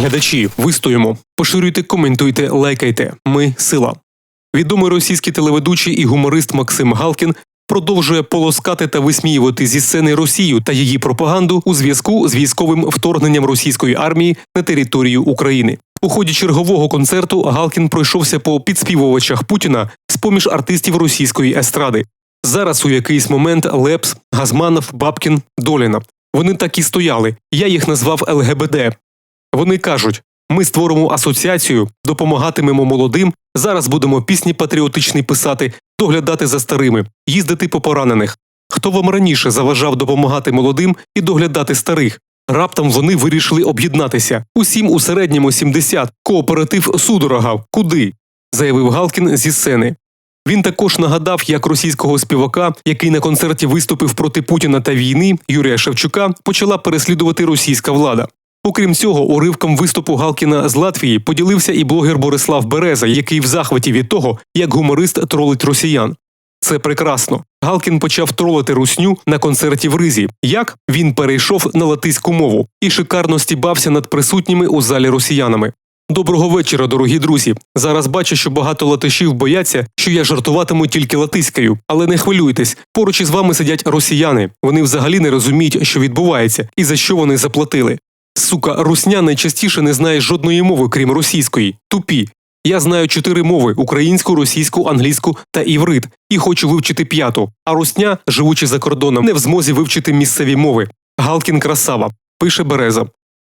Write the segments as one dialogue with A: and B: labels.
A: Глядачі, вистоїмо. Поширюйте, коментуйте, лайкайте. Ми сила. Відомий російський телеведучий і гуморист Максим Галкін продовжує полоскати та висміювати зі сцени Росію та її пропаганду у зв'язку з військовим вторгненням російської армії на територію України. У ході чергового концерту Галкін пройшовся по підспівувачах Путіна з поміж артистів російської естради. Зараз у якийсь момент Лепс, Газманов, Бабкін, Доліна. Вони так і стояли. Я їх назвав ЛГБД. Вони кажуть: ми створимо асоціацію, допомагатимемо молодим. Зараз будемо пісні патріотичні писати, доглядати за старими, їздити по поранених. Хто вам раніше заважав допомагати молодим і доглядати старих? Раптом вони вирішили об'єднатися. Усім у середньому 70. Кооператив судорога. Куди? заявив Галкін зі сцени. Він також нагадав, як російського співака, який на концерті виступив проти Путіна та війни Юрія Шевчука, почала переслідувати російська влада. Окрім цього, уривком виступу Галкіна з Латвії поділився і блогер Борислав Береза, який в захваті від того, як гуморист тролить росіян. Це прекрасно. Галкін почав тролити русню на концерті в Ризі. Як він перейшов на латиську мову і шикарно стібався над присутніми у залі росіянами. Доброго вечора, дорогі друзі. Зараз бачу, що багато латишів бояться, що я жартуватиму тільки латиською, але не хвилюйтесь. Поруч із вами сидять росіяни. Вони взагалі не розуміють, що відбувається, і за що вони заплатили. Сука, русня найчастіше не знає жодної мови, крім російської. Тупі. Я знаю чотири мови: українську, російську, англійську та іврит, і хочу вивчити п'яту. А русня, живучи за кордоном, не в змозі вивчити місцеві мови. Галкін красава, пише Береза.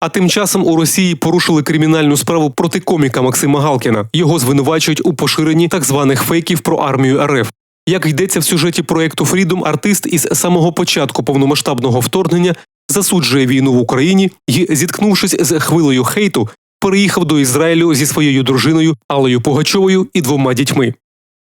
A: А тим часом у Росії порушили кримінальну справу проти коміка Максима Галкіна. Його звинувачують у поширенні так званих фейків про армію РФ. Як йдеться в сюжеті проєкту Фрідом, артист із самого початку повномасштабного вторгнення засуджує війну в Україні і, зіткнувшись з хвилею хейту, переїхав до Ізраїлю зі своєю дружиною Аллою Пугачовою і двома дітьми.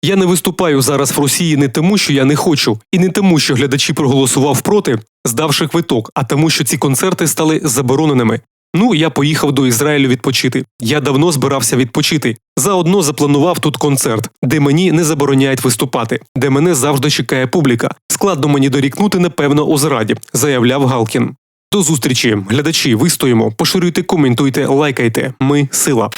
A: Я не виступаю зараз в Росії не тому, що я не хочу, і не тому, що глядачі проголосував проти, здавши квиток, а тому, що ці концерти стали забороненими. Ну, я поїхав до Ізраїлю відпочити. Я давно збирався відпочити. Заодно запланував тут концерт, де мені не забороняють виступати, де мене завжди чекає публіка. Складно мені дорікнути, напевно, у зраді, заявляв Галкін. До зустрічі, глядачі, вистоїмо, поширюйте, коментуйте, лайкайте. Ми сила.